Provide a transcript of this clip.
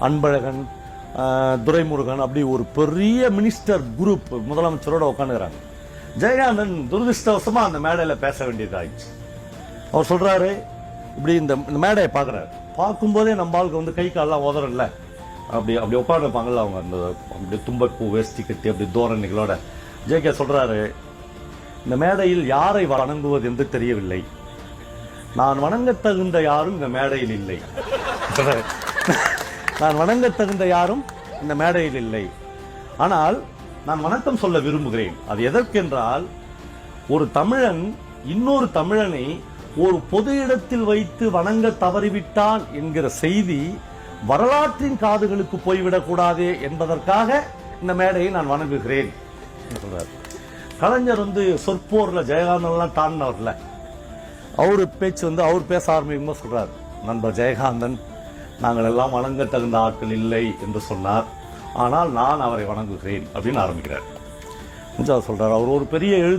அன்பழகன் துரைமுருகன் அப்படி ஒரு பெரிய மினிஸ்டர் குரூப் முதலமைச்சரோட உட்காந்துக்கிறாங்க ஜெயகாந்தன் துரதிருஷ்டவசமாக அந்த மேடையில் பேச வேண்டியதாயிடுச்சு. அவர் சொல்கிறாரு இப்படி இந்த இந்த மேடையை பார்க்குறாரு பார்க்கும்போதே நம்ம ஆளுக்கு வந்து கை காலெல்லாம் உதறல. அப்படி அப்படி உட்காந்துருப்பாங்கல்ல அவங்க அந்த அப்படி தும்பப்பூ வேஷ்டி கட்டி அப்படி தோரணிகளோட. ஜேகே சொல்கிறாரு இந்த மேடையில் யாரை வணங்குவது என்று தெரியவில்லை. நான் வணங்க தகுந்த யாரும் இந்த மேடையில் இல்லை. நான் வணங்க தகுந்த யாரும் இந்த மேடையில் இல்லை. ஆனால் நான் வணக்கம் சொல்ல விரும்புகிறேன். அது எதற்கென்றால் ஒரு தமிழன் இன்னொரு தமிழனை ஒரு பொது இடத்தில் வைத்து வணங்க தவறிவிட்டான் என்கிற செய்தி வரலாற்றின் காதுகளுக்கு போய்விடக் கூடாதே என்பதற்காக இந்த மேடையை நான் வணங்குகிறேன். என்று சொல்றார்? கலைஞர் வந்து சொற்போர்ல ஜெயகாந்தன்லாம் தாண்டினவர்ல அவரு பேச்சு வந்து அவர் பேச ஆரம்பிக்கும் சொல்றாரு நண்பர் ஜெயகாந்தன் நாங்கள் எல்லாம் வணங்க தகுந்த ஆட்கள் இல்லை என்று சொன்னார். ஆனால் நான் அவரை வணங்குகிறேன் அப்படின்னு ஆரம்பிக்கிறார். அவர் சொல்கிறார் அவர் ஒரு பெரிய எழுத்து